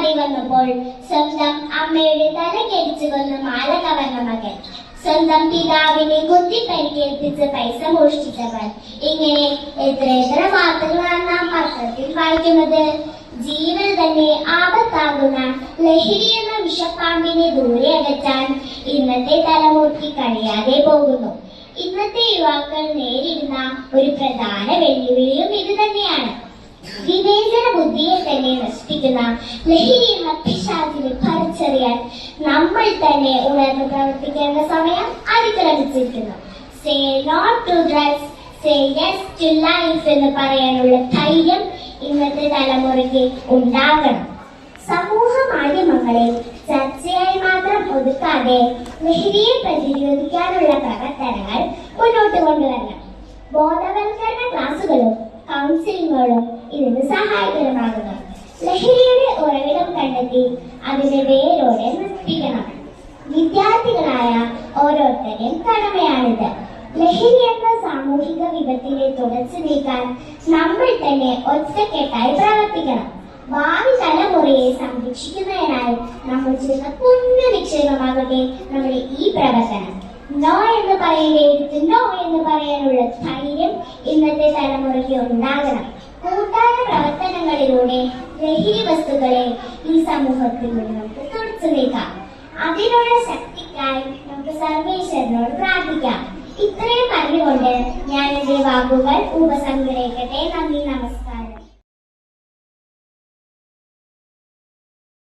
ലഭിക്കാതെ വന്നപ്പോൾ സ്വന്തം അമ്മയുടെ തല കെടിച്ചു കൊന്ന് മാല കവർന്ന മകൻ സ്വന്തം പിതാവിനെ കുത്തി പരിക്കേൽപ്പിച്ച് പൈസ മോഷ്ടിച്ചവൻ. ഇങ്ങനെ എത്ര എത്ര വാർത്തകളാണ് നാം പത്രത്തിൽ വായിക്കുന്നത്? ജീവൻ തന്നെ ആപത്താകുന്ന ലഹരി എന്ന വിഷപ്പാമ്പിനെ ദൂരെ അകറ്റാൻ ഇന്നത്തെ തലമുറയ്ക്ക് കഴിയാതെ പോകുന്നു. ഇന്നത്തെ യുവാക്കൾ നേരിടുന്ന ഒരു പ്രധാന വെല്ലുവിളിയും ഇത് തന്നെയാണ്. വിവേചന ബുദ്ധിയെ തന്നെ നശിപ്പിക്കുന്ന ലഹരി പിശാചിനെ പറിച്ചറിയാൻ നമ്മൾ തന്നെ ഉണർന്ന് പ്രവർത്തിക്കേണ്ട സമയം അതിക്രമിച്ചിരിക്കുന്നു. Say not to drugs say yes to life എന്ന് പറയാനുള്ള ധൈര്യം ഇന്നത്തെ തലമുറയ്ക്ക് ഉണ്ടാകണം. സമൂഹ മാധ്യമങ്ങളിൽ ചർച്ചയായി മാത്രം ഒതുക്കാതെ ലഹരിയെ പ്രതിരോധിക്കാനുള്ള പ്രവർത്തനങ്ങൾ മുന്നോട്ട് കൊണ്ടുവരണം. ബോധവൽക്കരണ ക്ലാസുകളും കൗൺസിലിങ്ങുകളും ഇതിന് സഹായകരമാകുന്നു. ലഹരിയുടെ ഉറവിടം കണ്ടെത്തി അതിന്റെ വേരോടെ നശിപ്പിക്കണം. വിദ്യാർത്ഥികളായ ഓരോരുത്തരെയും കടമയാണിത്. ലഹരി എന്ന സാമൂഹിക വിപത്തിനെ തുടച്ചു നീക്കാൻ നമ്മൾ തന്നെ ഒറ്റക്കെട്ടായി പ്രവർത്തിക്കണം. ഭാവി തലമുറയെ സംരക്ഷിക്കുന്നതിനായി നമ്മൾ ചെയ്യുന്ന കുഞ്ഞു നിക്ഷേപമാകട്ടെ നമ്മുടെ ഈ പ്രവർത്തനം. നോ എന്ന് പറയേണ്ടടുത്ത് നോ എന്ന് പറയാനുള്ള ധൈര്യം ഇന്നത്തെ തലമുറയ്ക്ക് ഉണ്ടാകണം. കൂട്ടായ പ്രവർത്തനങ്ങളിലൂടെ ലഹരി വസ്തുക്കളെ ഈ സമൂഹത്തിൽ നിന്ന് നമുക്ക് തുടച്ചു നീക്കാം. അതിനുള്ള ശക്തിക്കായി നമുക്ക് സർവേശ്വരനോട് പ്രാർത്ഥിക്കാം. ഇത്രയും പറഞ്ഞുകൊണ്ട് ഞാൻ എന്റെ വാക്കുകൾ ഉപസംഹരിക്കട്ടെ നന്ദി നമസ്കാരം.